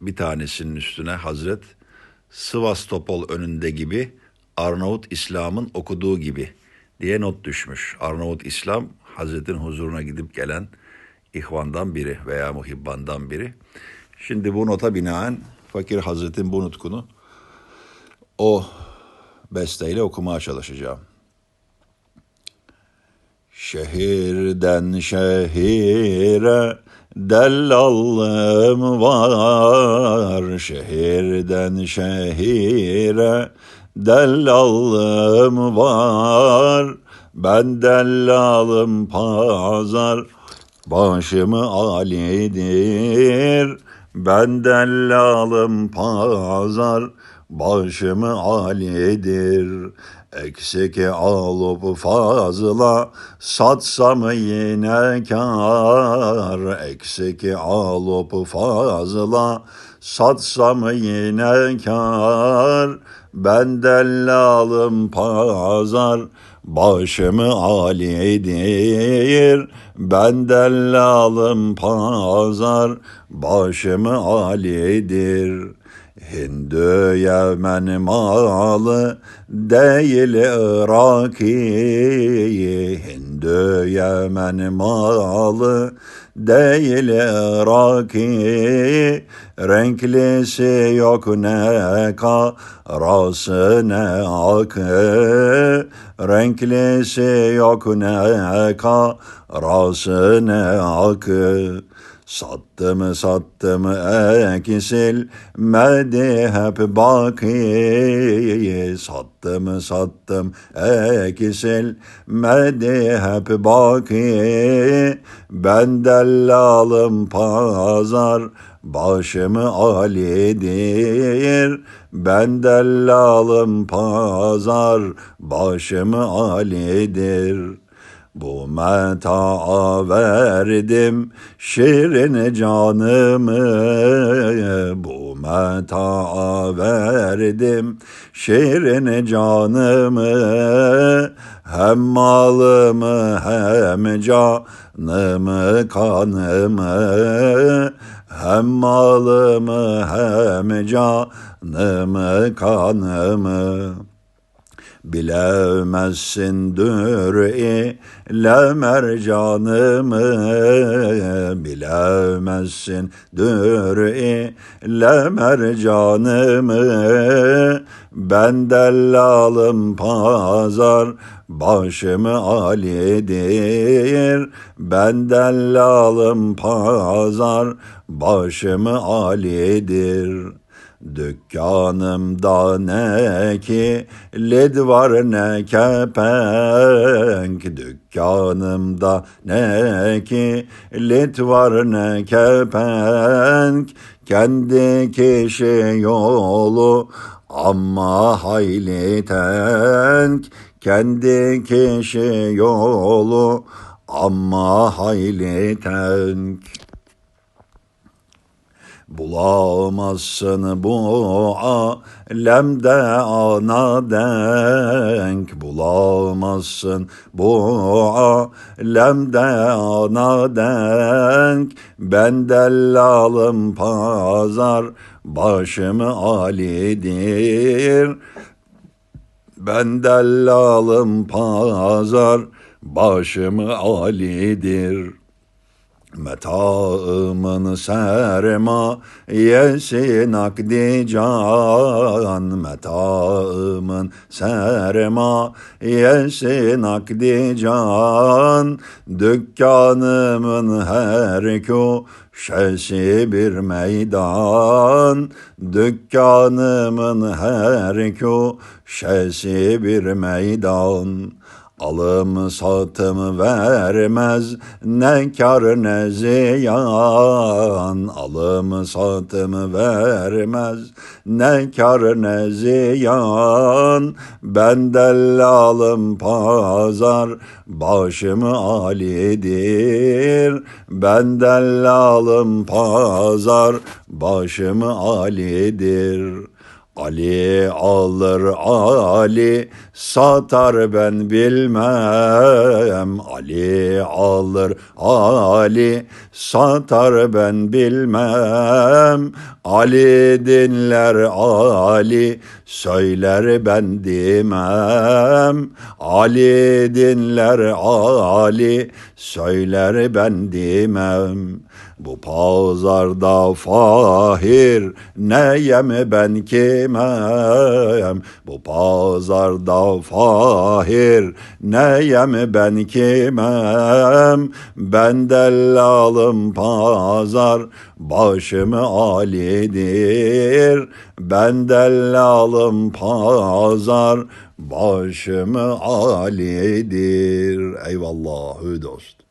bir tanesinin üstüne Hazret Sivastopol önünde gibi Arnavut İslam'ın okuduğu gibi diye not düşmüş. Arnavut İslam Hazret'in huzuruna gidip gelen ihvandan biri veya muhibbandan biri. Şimdi bu nota binaen Fakir Hazret'in bu nutkunu o besteyle okumaya çalışacağım. Şehirden şehire dellalım var. Şehirden şehire dellalım var. Ben dellalım pazar başımı alidir. Ben dellalım pazar başımı alidir. Eksik alıp fazla satsam yine kar. Eksik alıp fazla satsam yine kar. Ben dellalım pazar başımı alidir. Ben dellalım pazar başımı alidir. Hindu Yemen malı değil Iraki. Hindu Yemen malı değil Iraki. Renklisi yok ne karası ne akı. Renklisi yok ne karası ne akı Sattım sattım eksilmedi hep baki. Sattım sattım eksilmedi hep baki. Ben dellalım pazar başımı alidir. Ben dellalım pazar başımı alidir bu meta'a verdim şirin canımı. Bu meta'a verdim şirin canımı. Hem malımı hem canımı kanımı. Hem malımı hem canımı kanımı Bilemezsin dür'i le mercanımı. Bilemezsin dür'i le mercanımı. Ben dellalım pazar başımı alidir. Ben dellalım pazar başımı alidir Dükkanımda ne ki led var ne kepenk. Dükkanımda ne ki led var ne kepenk. Kendi kişi yolu ama hayli tenk. Kendi kişi yolu ama hayli tenk Bulamazsın bu alemde ana denk Bulamazsın bu alemde ana denk Ben dellalım pazar başımı alidir. Ben dellalım pazar başımı alidir Metaımın sermayesi nakdi can Metaımın sermayesi nakdi can Dükkanımın her köşesi bir meydan. Dükkanımın her köşesi bir meydan Alım satım vermez ne kar ne ziyan. Alım satım vermez ne kar ne ziyan. Ben dellalım pazar başımı alidir. Ben dellalım pazar başımı alidir Ali alır Ali satar ben bilmem. Ali alır Ali satar ben bilmem. Ali dinler Ali söyler ben demem. Ali dinler Ali söyler ben demem bu pazarda fahir neyem ben kimem? Bu pazarda fahir neyem ben kimem? Ben dellalım pazar başımı alidir. Ben dellalım pazar başımı alidir. Eyvallah dost